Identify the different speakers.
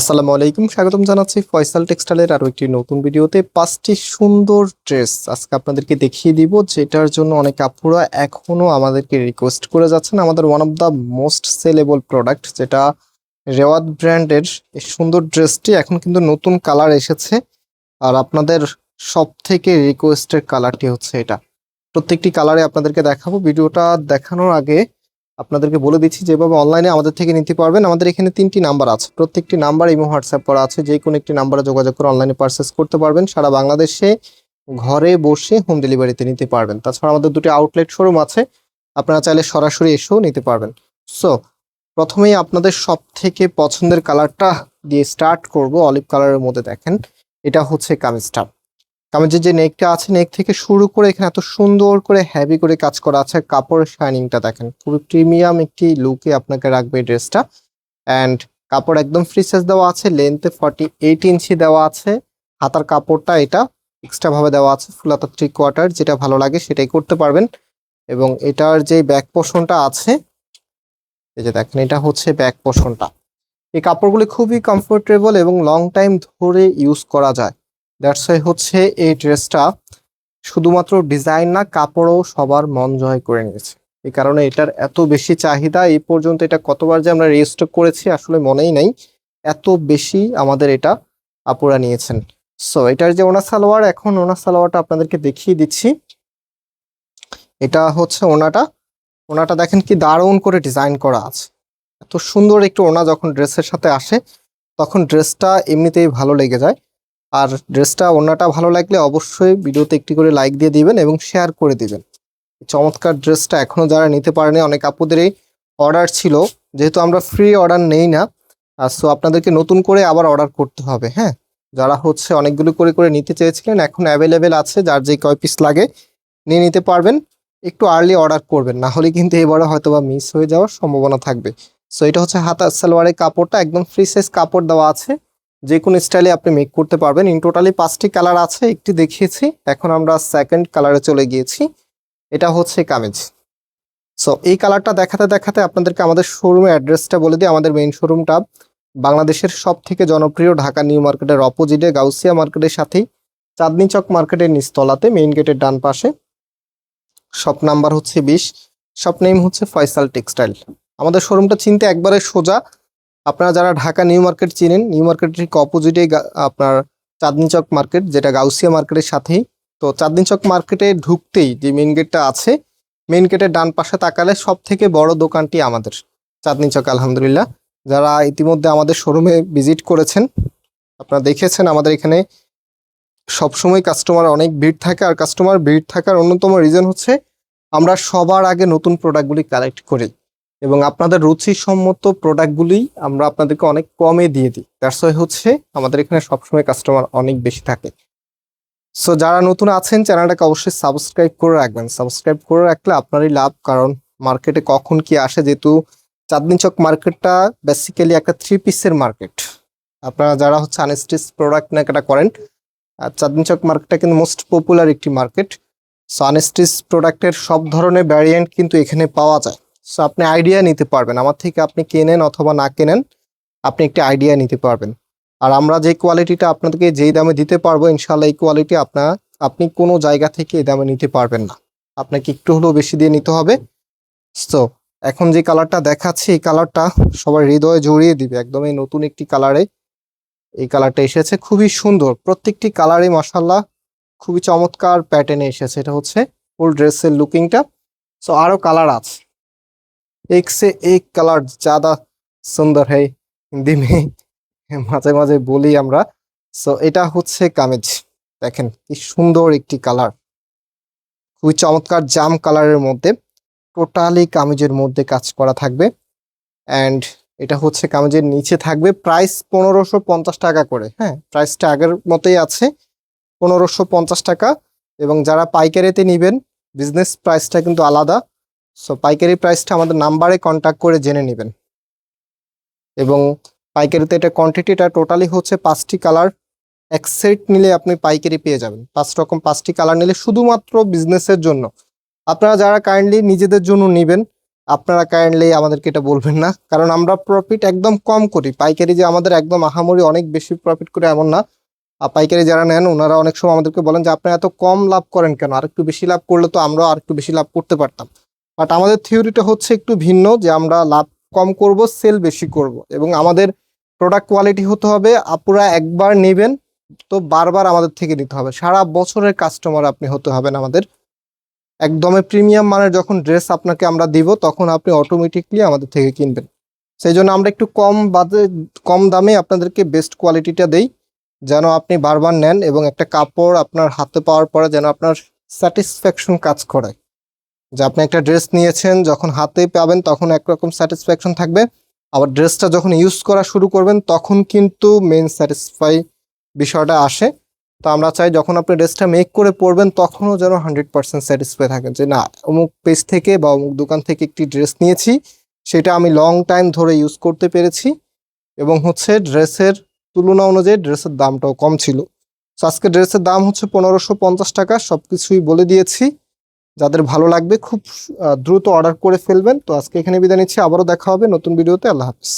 Speaker 1: আসসালামু আলাইকুম, স্বাগতম জানাচ্ছি ফয়সাল টেক্সটাইলের আরও একটি নতুন ভিডিওতে। পাঁচটি সুন্দর ড্রেস আজকে আপনাদেরকে দেখিয়ে দিব, যেটার জন্য অনেক আপুরা এখনও আমাদেরকে রিকোয়েস্ট করে যাচ্ছেন। আমাদের one of the most saleable product যেটা রেওয়াত ব্র্যান্ডের এই সুন্দর ড্রেসটি এখন কিন্তু নতুন কালার এসেছে। আর আপনাদের সব থেকে রিকোয়েস্টের কালারটি হচ্ছে এটা। প্রত্যেকটি কালারে আপনাদেরকে দেখাবো। ভিডিওটা দেখানোর আগে আপনাদেরকে বলে দিচ্ছি, যেভাবে অনলাইনে আমাদের থেকে নিতে পারবেন, আমাদের এখানে তিনটি নাম্বার আছে। প্রত্যেকটি নাম্বার ইমো হোয়াটসঅ্যাপ করা আছে, যে কোনো একটি নাম্বারে যোগাযোগ করে অনলাইনে পারচেস করতে পারবেন। সারা বাংলাদেশে ঘরে বসে হোম ডেলিভারিতে নিতে পারবেন। তাছাড়া আমাদের দুটি আউটলেট শোরুম আছে, আপনারা চাইলে সরাসরি এসেও নিতে পারবেন। সো প্রথমেই আপনাদের সব থেকে পছন্দের কালারটা দিয়ে স্টার্ট করব অলিভ কালারের মধ্যে দেখেন, এটা হচ্ছে কামিজটা কামিজের যে নেকটা আছে, নেক থেকে শুরু করে এখানে এত সুন্দর করে হ্যাভি করে কাজ করা আছে, কাপড়ের শাইনিংটা দেখেন। খুবই প্রিমিয়াম একটি লুকে আপনাকে রাখবে এই ড্রেসটা। অ্যান্ড কাপড় একদম ফ্রি সাইজ দেওয়া আছে লেন্থে ফর্টি এইট ইঞ্চি দেওয়া আছে। হাতার কাপড়টা এটা এক্সট্রা ভাবে দেওয়া আছে ফুল হাতার থ্রি কোয়ার্টার যেটা ভালো লাগে সেটাই করতে পারবেন। এবং এটার যে ব্যাক পোর্শনটা আছে, এই যে দেখেন, এটা হচ্ছে ব্যাক পোর্শনটা এই কাপড়গুলি খুবই কমফোর্টেবল এবং লং টাইম ধরে ইউজ করা যায়। দ্যাটস ওয়াই হচ্ছে এই ড্রেসটা শুধুমাত্র ডিজাইন না, কাপড়ও সবার মন জয় করে নিয়েছে। এই কারণে এটার এত বেশি চাহিদা, এই পর্যন্ত এটা কতবার যে আমরা রেজিস্টার করেছি, আসলে মনেই নাই। এত বেশি আমাদের এটা আপুরা নিয়েছেন। সো এটার যে ওনা সালোয়ার, এখন ওনা সালোয়ারটা আপনাদেরকে দেখিয়ে দিচ্ছি। এটা হচ্ছে ওনাটা। ওনাটা দেখেন কি দারুণ করে ডিজাইন করা আছে। এত সুন্দর একটু ওনা যখন ড্রেসের সাথে আসে, তখন ড্রেসটা এমনিতেই ভালো লেগে যায়। আর ড্রেসটা ওনাটা ভালো লাগলে অবশ্যই ভিডিওতে একটি করে লাইক দিয়ে দিবেন এবং শেয়ার করে দিবেন। চমৎকার ড্রেসটা এখনও যারা নিতে পারেনি, অনেক আপুদেরই অর্ডার ছিল। যেহেতু আমরা ফ্রি অর্ডার নেই না সো আপনাদেরকে নতুন করে আবার অর্ডার করতে হবে হ্যাঁ? যারা হচ্ছে অনেকগুলো করে করে নিতে চেয়েছিলেন, এখন অ্যাভেলেবেল আছে, যার যে কয় পিস লাগে, নিয়ে নিতে পারবেন। একটু আর্লি অর্ডার করবেন, না হলে কিন্তু এবারে হয়তো বা মিস হয়ে যাওয়ার সম্ভাবনা থাকবে। সো এটা হচ্ছে হাতা সালোয়ারের কাপড়টা, একদম ফ্রি সাইজ কাপড় দেওয়া আছে। যে কোনো স্টাইলে আপনি মেক করতে পারবেন। ইন টোটালি পাঁচটি কালার আছে, একটি দেখিয়েছি। এখন আমরা সেকেন্ড কালারে চলে গিয়েছি। এটা হচ্ছে কামিজ। সো এই কালারটা দেখাতে দেখাতে আপনাদেরকে আমাদের শোরুমের অ্যাড্রেসটা বলে দিই। আমাদের মেইন শোরুমটা বাংলাদেশের সব থেকে জনপ্রিয় ঢাকা নিউ মার্কেটের অপোজিটে গাউসিয়া মার্কেটের সাথেই চাঁদনি চক মার্কেটের নিচতলাতে মেইন গেটের ডান পাশে। শপ নাম্বার হচ্ছে বিশ। শপ নেম হচ্ছে ফয়সাল টেক্সটাইল আমাদের শোরুমটা চিনতে একবারে সোজা। আপনারা যারা ঢাকা নিউ মার্কেট চিনেন, নিউ মার্কেটের ঠিক অপোজিটে আপনার চাঁদনি চক মার্কেট, যেটা গাউসিয়া মার্কেটের সাথেই। তো চাঁদনি চক মার্কেটে ঢুকতেই যে মেন গেটটা আছে মেন গেটের ডান পাশে তাকালে সব থেকে বড় দোকানটি আমাদের, চাঁদনি চক, আলহামদুলিল্লাহ। যারা ইতিমধ্যে আমাদের শোরুমে ভিজিট করেছেন, আপনারা দেখেছেন আমাদের এখানে সবসময় কাস্টমার অনেক ভিড় থাকে। আর কাস্টমার ভিড় থাকার অন্যতম রিজন হচ্ছে, আমরা সবার আগে নতুন প্রোডাক্টগুলি কালেক্ট করি। এবং আপনাদের রুচিসম্মত প্রোডাক্টগুলি আমরা আপনাদেরকে অনেক কমে দিয়ে দিই। দ্যাটস হচ্ছে আমাদের এখানে সবসময় কাস্টমার অনেক বেশি থাকে। সো যারা নতুন আছেন চ্যানেলটাকে অবশ্যই সাবস্ক্রাইব করে রাখবেন। সাবস্ক্রাইব করে রাখলে আপনারই লাভ, কারণ মার্কেটে কখন কি আসে, যেহেতু চাঁদনি চক মার্কেটটা বেসিক্যালি একটা থ্রি পিসের মার্কেট আপনারা যারা হচ্ছে আনস্টিচ প্রোডাক্ট কেনাকাটা করেন আর চাঁদনি চক মার্কেটটা কিন্তু মোস্ট পপুলার একটি মার্কেট সো আনস্টিচ প্রোডাক্টের সব ধরনের ভ্যারিয়েন্ট কিন্তু এখানে পাওয়া যায়। সো আপনি আইডিয়া নিতে পারবেন। আমার থেকে আপনি কেনেন অথবা না কেনেন, আপনি একটি আইডিয়া নিতে পারবেন। আর আমরা যে কোয়ালিটিটা আপনাদেরকে যেই দামে দিতে পারব ইনশাল্লাহ এই কোয়ালিটি আপনার আপনি কোনো জায়গা থেকে এই দামে নিতে পারবেন না। আপনাকে একটু হলেও বেশি দিয়ে নিতে হবে। সো এখন যে কালারটা দেখাচ্ছি, এই কালারটা সবার হৃদয়ে জড়িয়ে দিবে। একদমই নতুন একটি কালারে এই কালারটা এসেছে। খুবই সুন্দর। প্রত্যেকটি কালারে মাসাল্লাহ খুবই চমৎকার প্যাটার্নে এসেছে। এটা হচ্ছে ফুল ড্রেসের লুকিংটা সো আরও কালার আছে। एक से एक কালার ज्यादा সুন্দর হয় হিন্দি মে মাঝে মাঝে বলি আমরা সো এটা হচ্ছে কামিজ দেখেন কি সুন্দর একটি কালার খুবই চমৎকার জাম কালারের মধ্যে টোটালি কামিজের মধ্যে কাজ করা থাকবে অ্যান্ড এটা হচ্ছে কামিজের নিচে থাকবে প্রাইস পনেরোশো পঞ্চাশ টাকা করে হ্যাঁ প্রাইসটা আগের মতোই আছে পনেরোশো পঞ্চাশ টাকা এবং যারা পাইকারিতে নেবেন বিজনেস প্রাইসটা কিন্তু আলাদা সো পাইকারি প্রাইসটা আমাদের নাম্বারে কন্ট্যাক্ট করে জেনে নেবেন। এবং পাইকারিতে এটা কোয়ান্টিটিটা টোটালি হচ্ছে পাঁচটি কালার এক সেট নিলে আপনি পাইকারি পেয়ে যাবেন। পাঁচ রকম, পাঁচটি কালার নিলে শুধুমাত্র বিজনেসের জন্য। আপনারা যারা কাইন্ডলি নিজেদের জন্য নেবেন, আপনারা কাইন্ডলি আমাদেরকে এটা বলবেন না। কারণ আমরা প্রফিট একদম কম করি। পাইকারি যে আমাদের একদম আহামরি অনেক বেশি প্রফিট করে এমন না। আর পাইকারি যারা নেন, ওনারা অনেক সময় আমাদেরকে বলেন যে, আপনারা এত কম লাভ করেন কেন? আর একটু বেশি লাভ করলে তো আমরাও আর একটু বেশি লাভ করতে পারতাম। বাট আমাদের থিওরিটা হচ্ছে একটু ভিন্ন যে আমরা লাভ কম করব সেল বেশি করব। এবং আমাদের প্রোডাক্ট কোয়ালিটি হতে হবে, আপুরা একবার নেবেন তো বারবার আমাদের থেকে নিতে হবে। সারা বছরের কাস্টমার আপনি হতে হবেন আমাদের। একদমই প্রিমিয়াম মানের যখন ড্রেস আপনাকে আমরা দিব, তখন আপনি অটোমেটিকলি আমাদের থেকে কিনবেন। সেই জন্য আমরা একটু কম বাজে, কম দামে আপনাদেরকে বেস্ট কোয়ালিটিটা দেই, যেন আপনি বারবার নেন এবং একটা কাপড় আপনার হাতে পাওয়ার পরে যেন আপনার স্যাটিসফ্যাকশন কাজ করে যে আপনি একটা ড্রেস নিয়েছেন, যখন হাতে পাবেন তখন একরকম স্যাটিসফ্যাকশন থাকবে। আবার ড্রেসটা যখন ইউজ করা শুরু করবেন, তখন কিন্তু মেন স্যাটিসফাই বিষয়টা আসে। তো আমরা চাই যখন আপনি ড্রেসটা মেক করে পরবেন, তখনও যেন হান্ড্রেড পার্সেন্ট স্যাটিসফাই থাকেন যে, না, অমুক পেজ থেকে বা অমুক দোকান থেকে একটি ড্রেস নিয়েছি, সেটা আমি লং টাইম ধরে ইউজ করতে পেরেছি। এবং হচ্ছে ড্রেসের তুলনা অনুযায়ী ড্রেসের দামটাও কম ছিল। আজকে ড্রেসের দাম হচ্ছে পনেরোশো পঞ্চাশ টাকা সব কিছুই বলে দিয়েছি। যাদের ভালো লাগবে খুব দ্রুত অর্ডার করে ফেলবেন। তো আজকে এখানে বিদায় নিচ্ছি। আবারও দেখা হবে নতুন ভিডিওতে আল্লাহ হাফিজ।